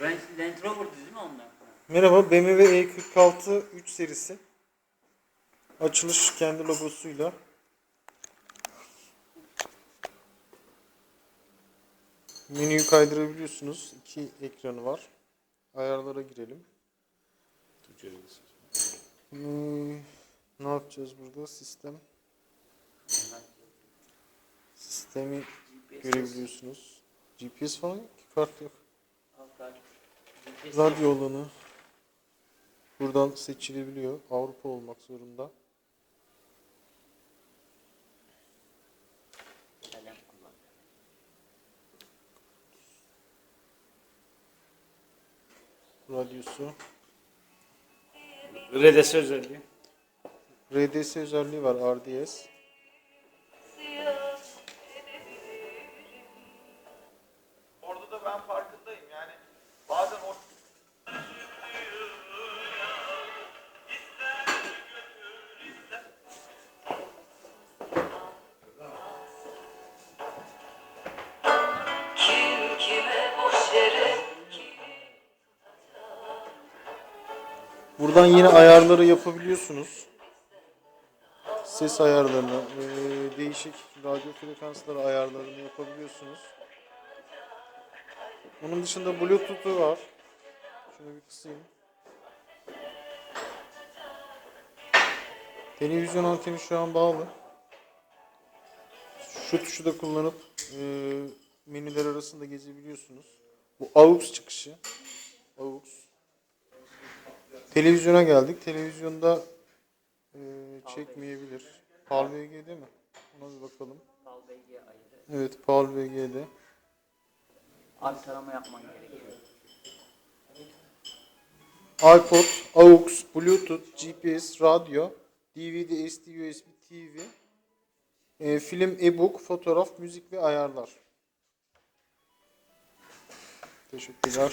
Range, Land Rover'dı değil mi onlar? Merhaba BMW E46 3 serisi. Açılış kendi logosuyla. Menüyü kaydırabiliyorsunuz. İki ekranı var. Ayarlara girelim. Hmm, ne yapacağız burada? Sistem. Sistemi görebiliyorsunuz. GPS falan ki kart yok. Radyo alanı buradan seçilebiliyor. Avrupa olmak zorunda. Radyosu. RDS özelliği. RDS özelliği var RDS. Buradan yine ayarları yapabiliyorsunuz. Ses ayarlarını, eee, değişik radyo frekansları ayarlarını yapabiliyorsunuz. Onun dışında Bluetooth'u var. Şunu bir kısayım. Televizyon anteni şu an bağlı. Şu tuşu da kullanıp eee, menüler arasında gezebiliyorsunuz. Bu AUX çıkışı. Televizyona geldik. Televizyonda eee, çekmeyebilir. PAL VG'de mi? Ona bir bakalım. Pal BG ayrı. Evet PAL VG'de. Abi tarama yapman gerekiyor. iPod, AUX, Bluetooth, GPS, radyo, DVD, SD, USB, TV, e, film, e-book, fotoğraf, müzik ve ayarlar. Teşekkürler.